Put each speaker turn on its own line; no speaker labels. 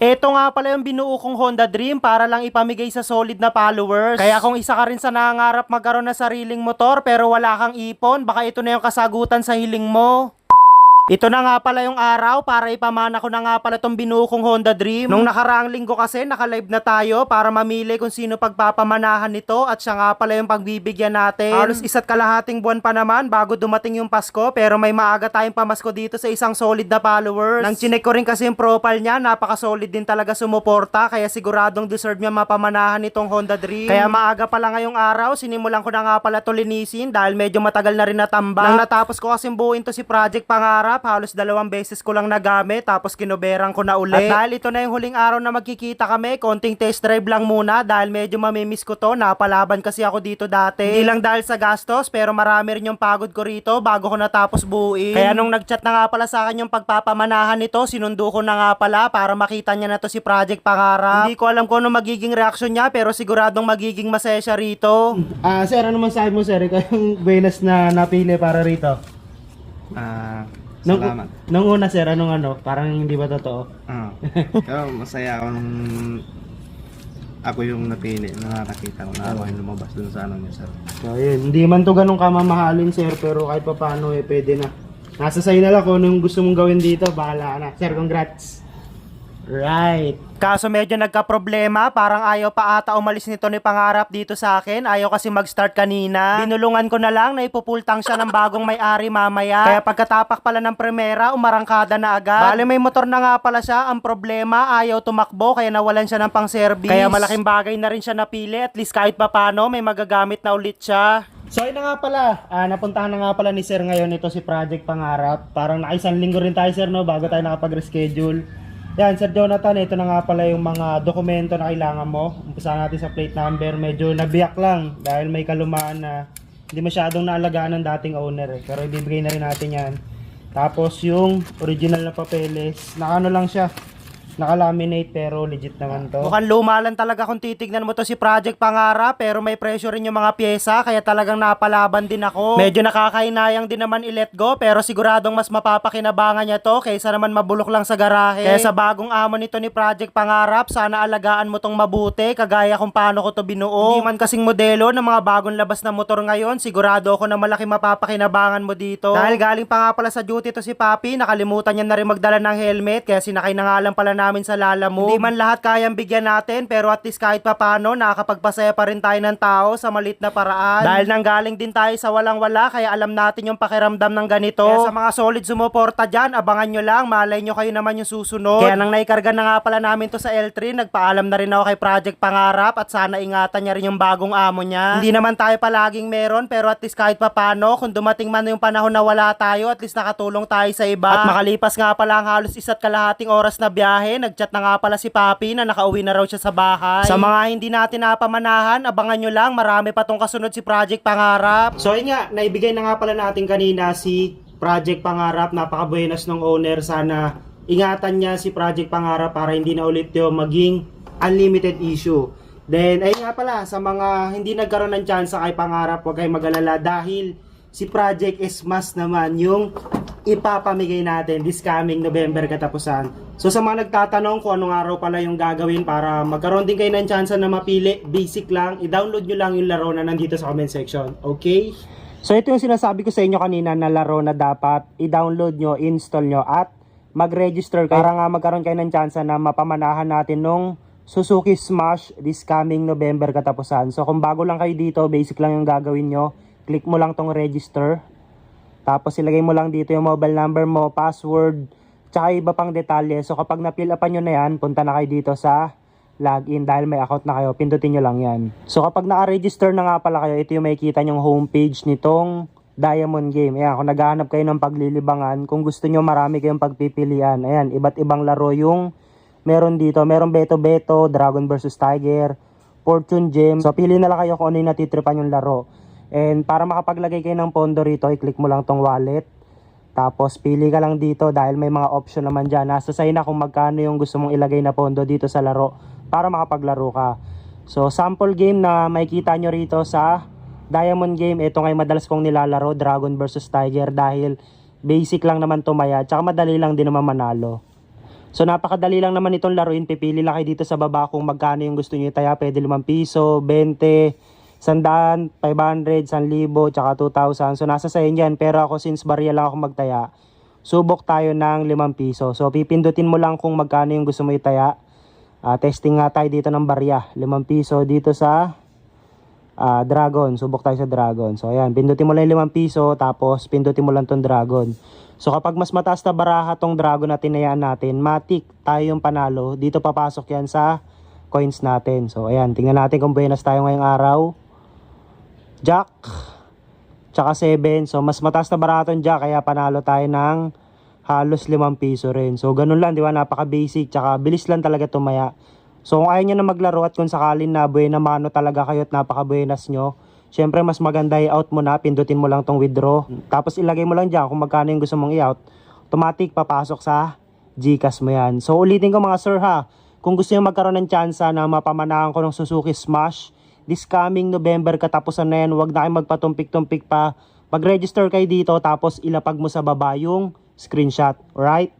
Ito nga pala yung binuo kong Honda Dream para lang ipamigay sa solid na followers. Kaya kung isa ka rin sa nangangarap magkaroon ng sariling motor pero wala kang ipon, baka ito na yung kasagutan sa hiling mo. Ito na nga pala yung araw para ipamana ko na nga pala tong binuo kong Honda Dream. Nung nakaraang linggo kasi naka-live na tayo para mamili kung sino pagpapamanahan nito at siya nga pala yung pagbibigyan natin. Halos isa't kalahating buwan pa naman bago dumating yung Pasko pero may maaga tayong pamasko dito sa isang solid na followers. Nang chinek ko rin kasi yung profile niya, napaka-solid din talaga sumuporta kaya siguradong deserve niya mapamanahan itong Honda Dream. Kaya maaga pala ngayong araw, sinimulan ko na nga pala to linisin dahil medyo matagal na rin natambak. Nang natapos ko kasi buuin to si Project Pangarap, halos dalawang beses ko lang nagamit tapos kinuberang ko na uli. At dahil ito na yung huling araw na magkikita kami, konting test drive lang muna dahil medyo mamimiss ko to. Napalaban kasi ako dito dati. Hindi lang dahil sa gastos pero marami rin yung pagod ko rito bago ko natapos buuin. Kaya nung nagchat na nga pala sa akin yung pagpapamanahan nito, sinundo ko na nga pala para makita niya na to si Project Pangarap. Hindi ko alam kung ano magiging reaksyon niya pero siguradong magiging masaya siya rito.
Ah, sir, ano man sabi mo, sir? Ikaw yung buenas na napili para rito.
Ah,
Nung,
salamat.
nung una, sir, anong ano? Parang hindi ba totoo?
Ah. Pero masaya ako nung ako yung napili na nakakita ko na ako yung lumabas dun sa ano niya sir.
So, yun. Hindi man to ganun kamamahalin, sir, pero kahit pa paano, eh, pwede na. Nasa sa'yo na lang kung anong gusto mong gawin dito, bahala ka na. Sir, congrats. Right.
Kaso medyo nagka-problema, parang ayaw pa ata umalis nito ni Pangarap dito sa akin. Ayaw kasi mag-start kanina. Binulungan ko na lang na ipupultang siya ng bagong may-ari mamaya. Kaya pagkatapak pala ng primera, umarangkada na agad. Bale may motor na nga pala siya. Ang problema, ayaw tumakbo kaya nawalan siya ng pang-service. Kaya malaking bagay na rin siya napili. At least kahit papano, may magagamit na ulit siya.
So, yun na nga pala. Ah, napuntahan na nga pala ni sir ngayon ito si Project Pangarap. Parang nakaisang linggo rin tayo, sir, no? Bago tayo nakapag-reschedule. Yan, Sir Jonathan, ito na nga pala yung mga dokumento na kailangan mo. Umpisa natin sa plate number. Medyo nabiyak lang dahil may kalumaan na hindi masyadong naalagaan ng dating owner eh. Pero ibibigay na rin natin yan. Tapos yung original na papeles, na ano lang siya, nakalaminate pero legit naman to.
Mukhang luma lang talaga kung titignan mo to si Project Pangarap pero may presyo rin yung mga pyesa kaya talagang napalaban din ako. Medyo nakakainayang din naman i-let go pero siguradong mas mapapakinabangan niya to kaysa naman mabulok lang sa garahe. Kaya sa bagong amo nito ni Project Pangarap, sana alagaan mo tong mabuti kagaya kung paano ko to binuo. Hindi man kasing modelo ng mga bagong labas na motor ngayon, sigurado ako na malaki mapapakinabangan mo dito. Dahil galing pa nga pala sa duty to si Papi, nakalimutan niya na rin magdala ng helmet kaya sinakay na nga lang pala namin sa Lalamove. Hindi man lahat kayang bigyan natin pero at least kahit papano nakakapagpasaya pa rin tayo ng tao sa malit na paraan. Dahil nanggaling din tayo sa walang wala kaya alam natin yung pakiramdam ng ganito. Kaya sa mga solid sumuporta dyan, abangan nyo lang, malay nyo kayo naman yung susunod. Kaya nang naikarga na nga pala namin to sa L3, nagpaalam na rin ako kay Project Pangarap at sana ingatan niya rin yung bagong amo niya. Hindi naman tayo palaging meron pero at least kahit papano, kung dumating man yung panahon na wala tayo, at least nakatulong tayo sa iba. At makalipas nga pala ang halos isa't kalahating oras na biyahe, nagchat na nga pala si Papi na nakauwi na raw siya sa bahay. Sa mga hindi natin napamanahan, abangan nyo lang, marami pa tong kasunod si Project Pangarap.
So yun nga, naibigay na nga pala natin kanina si Project Pangarap. Napaka-buenas ng owner. Sana ingatan niya si Project Pangarap para hindi na ulit yung maging unlimited issue. Then, ayun nga pala, sa mga hindi nagkaroon ng chance kay Pangarap, huwag kayong mag-alala dahil si Project is mas naman yung ipapamigay natin this coming November katapusan. So sa mga nagtatanong kung anong araw pala yung gagawin para magkaroon din kayo ng chance na mapili, basic lang, i-download nyo lang yung laro na nandito sa comment section. Okay? So ito yung sinasabi ko sa inyo kanina na laro na dapat i-download nyo, install nyo at mag-register para nga magkaroon kayo ng chance na mapamanahan natin nung Suzuki Smash this coming November katapusan. So kung bago lang kayo dito, basic lang yung gagawin nyo. Click mo lang tong register. Tapos ilagay mo lang dito yung mobile number mo, password, tsaka iba pang detalye. So kapag na-fill upan nyo na yan, punta na kayo dito sa login dahil may account na kayo, pindutin nyo lang yan. So kapag naka-register na nga pala kayo, ito yung makikita nyong homepage nitong Diamond Game. Ayan, kung naghahanap kayo ng paglilibangan, kung gusto nyo marami kayong pagpipilian, ayan, iba't ibang laro yung meron dito. Meron Beto Beto, Dragon vs Tiger, Fortune Gem. So pili na lang kayo kung ano yung natitripan yung laro. And para makapaglagay kayo ng pondo rito, i-click mo lang tong wallet. Tapos pili ka lang dito dahil may mga option naman dyan. Nasa sa'yo na kung magkano yung gusto mong ilagay na pondo dito sa laro para makapaglaro ka. So sample game na makikita nyo rito sa Diamond Game. Ito ngay madalas kong nilalaro, Dragon vs Tiger dahil basic lang naman tumaya. Tsaka madali lang din naman manalo. So napakadali lang naman itong laruin. Pipili lang kayo dito sa baba kung magkano yung gusto niyo itaya. Pwede 5 piso, 20, 100, 500, 1,000, tsaka 2,000. So nasa sa inyo yan. Pero ako since barya lang ako magtaya, subok tayo ng 5 piso. So pipindutin mo lang kung magkano yung gusto mo itaya. Ah, testing nga tayo dito ng barya. 5 piso dito sa ah, dragon. Subok tayo sa dragon. So ayan, pindutin mo lang yung 5 piso tapos pindutin mo lang tong dragon. So kapag mas mataas na baraha tong dragon na tinayaan natin, matik tayo yung panalo. Dito papasok yan sa coins natin. So ayan, tingnan natin kung buenas tayo ngayong araw. Jack, tsaka 7. So mas mataas na baraha tong Jack kaya panalo tayo ng halos 5 piso rin. So ganun lang, di ba? Napaka basic tsaka bilis lang talaga tumaya. So kung ayaw nyo na maglaro at kung sakalin na buena mano talaga kayo at napaka buenas nyo, syempre mas maganda i-out mo na, pindutin mo lang tong withdraw. Tapos ilagay mo lang dyan kung magkano yung gusto mong i-out. Automatic papasok sa Gcash mo yan. So ulitin ko mga sir ha, kung gusto nyo magkaroon ng tsansa na mapamanahan ko ng Suzuki Smash, this coming November katapusan na yan, huwag na kayo magpatumpik-tumpik pa. Mag-register kayo dito tapos ilapag mo sa baba yung screenshot. Alright?